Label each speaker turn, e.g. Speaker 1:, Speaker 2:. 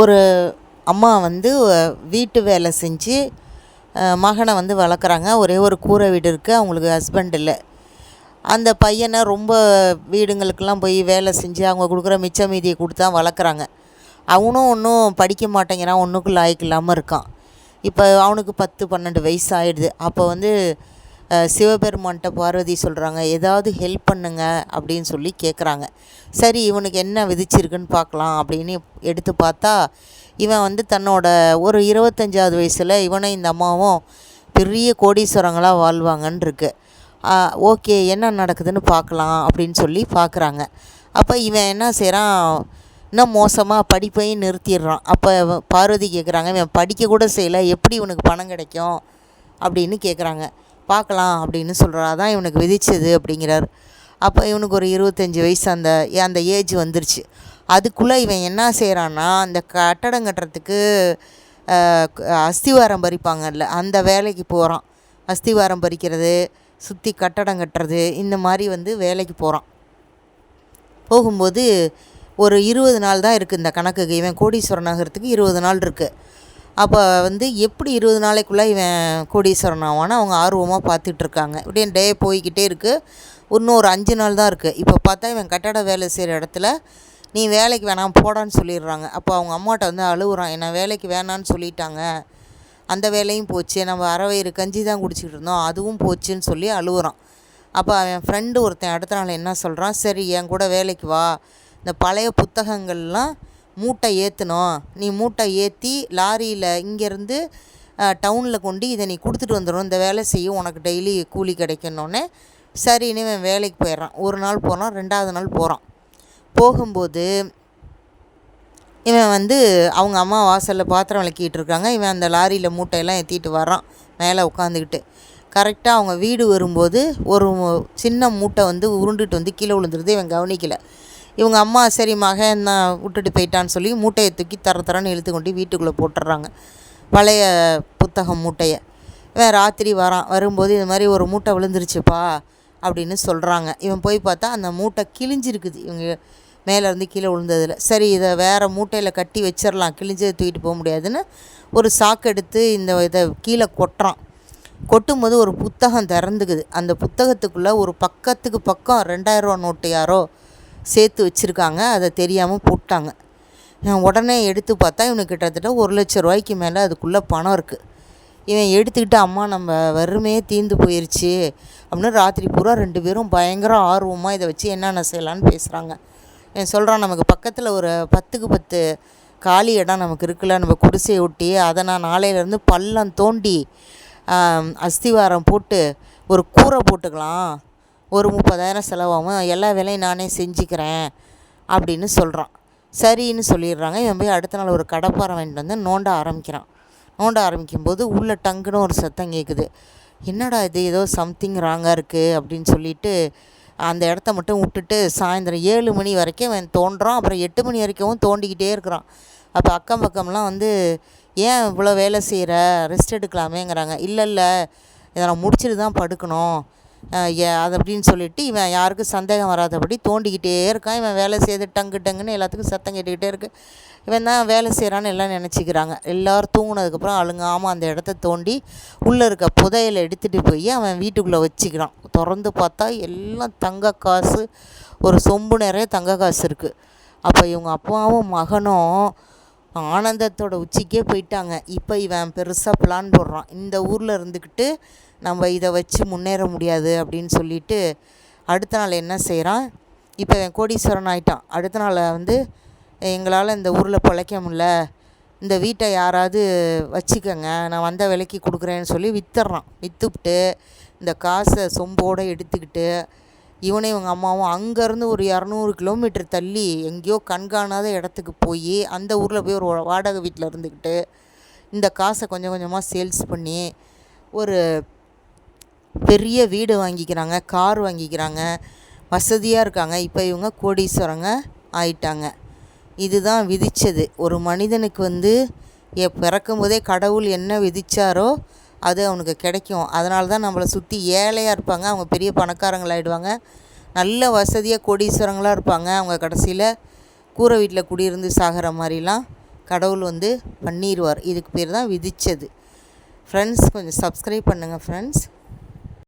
Speaker 1: ஒரு அம்மா வந்து வீட்டு வேலை செஞ்சு மகனை வந்து வளர்க்குறாங்க. ஒரே ஒரு கூரை வீடு இருக்குது அவங்களுக்கு ஹஸ்பண்ட் இல்லை. அந்த பையனை ரொம்ப வீடுங்களுக்கெல்லாம் போய் வேலை செஞ்சு அவங்க கொடுக்குற மிச்ச மீதியை கொடுத்து தான் வளர்க்குறாங்க. அவனும் ஒன்றும் படிக்க மாட்டேங்கிறான். ஒன்றுக்கும் லாய்க்கு இல்லாமல் இருக்கான். இப்போ அவனுக்கு பத்து பன்னெண்டு வயசு ஆகிடுது அப்போ வந்து சிவபெருமான்கிட்ட பார்வதி சொல்கிறாங்க ஏதாவது ஹெல்ப் பண்ணுங்க அப்படின்னு சொல்லி கேட்குறாங்க சரி இவனுக்கு என்ன விதிச்சிருக்குன்னு பார்க்கலாம் அப்படின்னு எடுத்து பார்த்தா இவன் வந்து தன்னோட ஒரு இருபத்தஞ்சாவது வயசில் இவனும் இந்த அம்மாவும் பெரிய கோடீஸ்வரங்களாக வாழ்வாங்கன்னு இருக்கு ஓகே என்ன நடக்குதுன்னு பார்க்கலாம் அப்படின்னு சொல்லி பார்க்குறாங்க அப்போ இவன் என்ன செய்கிறான் இன்னும் மோசமாக படிப்பையும் நிறுத்திடுறான். அப்போ பார்வதி கேட்குறாங்க இவன் படிக்க கூட செய்யலை எப்படி இவனுக்கு பணம் கிடைக்கும்? அப்படின்னு கேட்குறாங்க பார்க்கலாம் அப்படின்னு சொல்கிறார் அதான் இவனுக்கு விதிச்சது அப்படிங்கிறார். அப்போ இவனுக்கு ஒரு இருபத்தஞ்சி வயசு அந்த அந்த ஏஜ் வந்துருச்சு. அதுக்குள்ளே இவன் என்ன செய்கிறான்னா அந்த கட்டடம் கட்டுறதுக்கு அஸ்திவாரம் பறிப்பாங்கல்ல அந்த வேலைக்கு போகிறான் அஸ்திவாரம் பறிக்கிறது சுற்றி கட்டடம் கட்டுறது இந்த மாதிரி வந்து வேலைக்கு போகிறான் போகும்போது ஒரு இருபது நாள் தான் இருக்குது இந்த கணக்குக்கு. இவன் கோடீஸ்வரன் நகரத்துக்கு இருபது நாள் இருக்குது அப்போ வந்து எப்படி இருபது நாளைக்குள்ளே இவன் கோடீஸ்வரன் ஆவான்னு அவங்க ஆர்வமாக பார்த்துட்ருக்காங்க. இப்படியே டே போய்கிட்டே இருக்குது இன்னும் ஒரு அஞ்சு நாள் தான் இருக்குது இப்போ பார்த்தா இவன் கட்டட வேலை செய்கிற இடத்துல நீ வேலைக்கு வேணாம் போடான்னு சொல்லிடுறாங்க. அப்போ அவங்க அம்மாட்ட வந்து அழுகுறான் என்ன வேலைக்கு வேணான்னு சொல்லிட்டாங்க. அந்த வேலையும் போச்சு. நம்ம அறவயிறு கஞ்சி தான் குடிச்சிக்கிட்டு இருந்தோம். அதுவும் போச்சுன்னு சொல்லி அழுகுறான் அப்போ அவன் ஃப்ரெண்டு ஒருத்தன் அடுத்த நாள் என்ன சொல்கிறான் சரி என் கூட வேலைக்கு வா. இந்த பழைய புத்தகங்கள்லாம் மூட்டை ஏற்றணும் நீ மூட்டை ஏற்றி லாரியில் இங்கேருந்து டவுனில் கொண்டு இதை நீ கொடுத்துட்டு வந்துடும் இந்த வேலை செய்ய உனக்கு டெய்லி கூலி கிடைக்கணுன்னே சரின்னு இவன் வேலைக்கு போயிடுறான். ஒரு நாள் போகிறான் ரெண்டாவது நாள் போகிறான் போகும்போது இவன் வந்து அவங்க அம்மா வாசலில் பாத்திரம் விளக்கிட்டு இருக்காங்க. இவன் அந்த லாரியில் மூட்டையெல்லாம் ஏற்றிட்டு வரான் மேலே உட்காந்துக்கிட்டு கரெக்டாக அவங்க வீடு வரும்போது ஒரு சின்ன மூட்டை வந்து உருண்டுட்டு வந்து கீழே விழுந்துருது. இவன் கவனிக்கலை. இவங்க அம்மா சரி மகன் தான் விட்டுட்டு போயிட்டான்னு சொல்லி மூட்டையை தூக்கி தர தரன்னு இழுத்து கொண்டு வீட்டுக்குள்ளே போட்டுடுறாங்க. பழைய புத்தகம் மூட்டையை. இவன் ராத்திரி வரான் வரும்போது இது மாதிரி ஒரு மூட்டை விழுந்துருச்சுப்பா அப்படின்னு சொல்கிறாங்க இவன் போய் பார்த்தா அந்த மூட்டை கிழிஞ்சிருக்குது. இவங்க மேலேருந்து கீழே விழுந்ததில். சரி இதை வேறு மூட்டையில் கட்டி வச்சிடலாம் கிழிஞ்சதை தூக்கிட்டு போக முடியாதுன்னு ஒரு சாக்கு எடுத்து இந்த இதை கீழே கொட்டுறான். கொட்டும்போது ஒரு புத்தகம் திறந்துக்குது. அந்த புத்தகத்துக்குள்ளே ஒரு பக்கத்துக்கு பக்கம் ரெண்டாயிரரூவா நோட்டு யாரோ சேர்த்து வச்சுருக்காங்க. அதை தெரியாமல் போட்டாங்க. உடனே எடுத்து பார்த்தா இவனுக்கு கிட்டத்தட்ட ஒரு லட்ச ரூபாய்க்கு மேலே அதுக்குள்ளே பணம் இருக்குது இவன் எடுத்துக்கிட்டு அம்மா நம்ம வறுமையே தீர்ந்து போயிடுச்சு அப்படின்னு ராத்திரி பூரா ரெண்டு பேரும் பயங்கர ஆர்வமாக இதை வச்சு என்னென்ன செய்யலான்னு பேசுகிறாங்க என் சொல்கிறான் நமக்கு பக்கத்தில் ஒரு பத்துக்கு பத்து காலி இடம் நமக்கு இருக்குல்ல. நம்ம குடிசையை ஒட்டி அதை நான் நாளையிலேருந்து பள்ளம் தோண்டி அஸ்திவாரம் போட்டு ஒரு கூரை போட்டுக்கலாம். ஒரு முப்பதாயிரம் செலவாகும். எல்லா வேலையும் நானே செஞ்சுக்கிறேன் அப்படின்னு சொல்கிறான் சரின்னு சொல்லிடுறாங்க. இவன் போய் அடுத்த நாள் ஒரு கடப்பாறை வாங்கிட்டு வந்து நோண்ட ஆரம்பிக்கிறான். நோண்ட ஆரம்பிக்கும்போது உள்ளே டங்குன்னு ஒரு சத்தம் கேட்குது என்னடா இது? ஏதோ சம்திங் ராங்காக இருக்குது அப்படின்னு சொல்லிட்டு அந்த இடத்த மட்டும் விட்டுட்டு சாயந்தரம் ஏழு மணி வரைக்கும் அவன் தோன்றான். அப்புறம் எட்டு மணி வரைக்கும் தோண்டிக்கிட்டே இருக்கிறான். அப்போ அக்கம் பக்கம்லாம் வந்து ஏன் இவ்வளோ வேலை செய்கிற ரெஸ்ட் எடுக்கலாமேங்கிறாங்க. இல்லை இல்லை. இதை நான் முடிச்சுட்டு தான் படுக்கணும். அது அப்படின்னு சொல்லிட்டு இவன் யாருக்கும் சந்தேகம் வராதபடி தோண்டிக்கிட்டே இருக்கான். இவன் வேலை செய்து டங்கு டங்குன்னு எல்லாத்துக்கும் சத்தம் கேட்டுக்கிட்டே இருக்குது இவன் தான் வேலை செய்கிறான்னு எல்லாம் நினச்சிக்கிறாங்க. எல்லோரும் தூங்கினதுக்கப்புறம் அழுங்காமல் அந்த இடத்த தோண்டி உள்ளே இருக்க புதையலை எடுத்துகிட்டு போய் அவன் வீட்டுக்குள்ளே வச்சுக்கிறான். திறந்து பார்த்தா எல்லாம் தங்க காசு ஒரு சொம்பு நிறைய தங்க காசு இருக்குது அப்போ இவங்க அப்பாவும் மகனும் ஆனந்தத்தோட உச்சிக்கே போயிட்டாங்க. இப்போ இவன் பெருசாக பிளான் போடுறான். இந்த ஊரில் இருந்துக்கிட்டு நம்ம இதை வச்சு முன்னேற முடியாது அப்படின்னு சொல்லிட்டு அடுத்த நாள் என்ன செய்கிறான் இப்போ இவன் கோடீஸ்வரன் ஆகிட்டான் அடுத்த நாள் வந்து எங்களால் இந்த ஊரில் பிழைக்க முடில இந்த வீட்டை யாராவது வச்சுக்கோங்க. நான் வந்த விலைக்கு கொடுக்குறேன்னு சொல்லி விற்றுறான் விற்றுப்புட்டு இந்த காசை சொம்போடு எடுத்துக்கிட்டு இவனை இவங்க அம்மாவும் அங்கேருந்து ஒரு இரநூறு கிலோமீட்டர் தள்ளி எங்கேயோ கண்காணாத இடத்துக்கு போய் அந்த ஊரில் போய் ஒரு வாடகை வீட்டில் இருந்துக்கிட்டு இந்த காசை கொஞ்சம் கொஞ்சமாக சேல்ஸ் பண்ணி ஒரு பெரிய வீடு வாங்கிக்கிறாங்க கார் வாங்கிக்கிறாங்க வசதியாக இருக்காங்க. இப்போ இவங்க கோடீஸ்வரங்க ஆயிட்டாங்க. இதுதான் விதித்தது ஒரு மனிதனுக்கு வந்து எ கடவுள் என்ன விதித்தாரோ அது அவனுக்கு கிடைக்கும். அதனால தான் நம்மளை சுற்றி ஏழையாக இருப்பாங்க. அவங்க பெரிய பணக்காரங்களாகிடுவாங்க நல்ல வசதியாக கோடீஸ்வரங்களாக இருப்பாங்க. அவங்க கடைசியில் கூரை வீட்டில் குடியிருந்து சாகிற மாதிரிலாம் கடவுள் வந்து பண்ணிடுவார் இதுக்கு பேர் தான் விதித்தது ஃப்ரெண்ட்ஸ் கொஞ்சம் சப்ஸ்கிரைப் பண்ணுங்கள் ஃப்ரெண்ட்ஸ்